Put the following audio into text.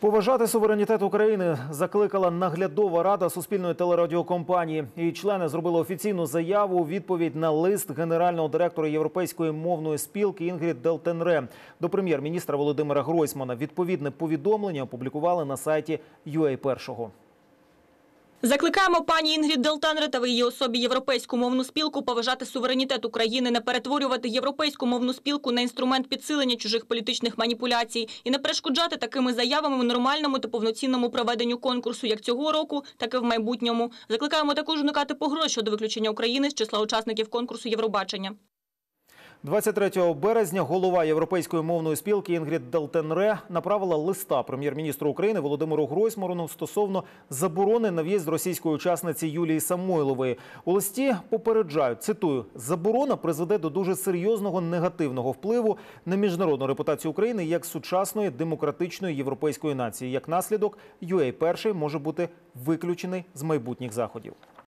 Поважати суверенітет України закликала наглядова рада суспільної телерадіокомпанії. Її члени зробили офіційну заяву у відповідь на лист генерального директора Європейської мовної спілки Інгрід Делтенре до прем'єр-міністра Володимира Гройсмана. Відповідне повідомлення опублікували на сайті UA1. Закликаємо пані Інгрід Делтенре та в її особі європейську мовну спілку поважати суверенітет України, не перетворювати європейську мовну спілку на інструмент підсилення чужих політичних маніпуляцій і не перешкоджати такими заявами в нормальному та повноцінному проведенню конкурсу як цього року, так і в майбутньому. Закликаємо також уникати погроз щодо виключення України з числа учасників конкурсу Євробачення. 23 березня голова Європейської мовної спілки Інгрід Делтенре направила листа прем'єр-міністру України Володимиру Гройсману стосовно заборони на в'їзд російської учасниці Юлії Самойлової. У листі попереджають, цитую, заборона призведе до дуже серйозного негативного впливу на міжнародну репутацію України як сучасної демократичної європейської нації. Як наслідок, UA перший може бути виключений з майбутніх заходів.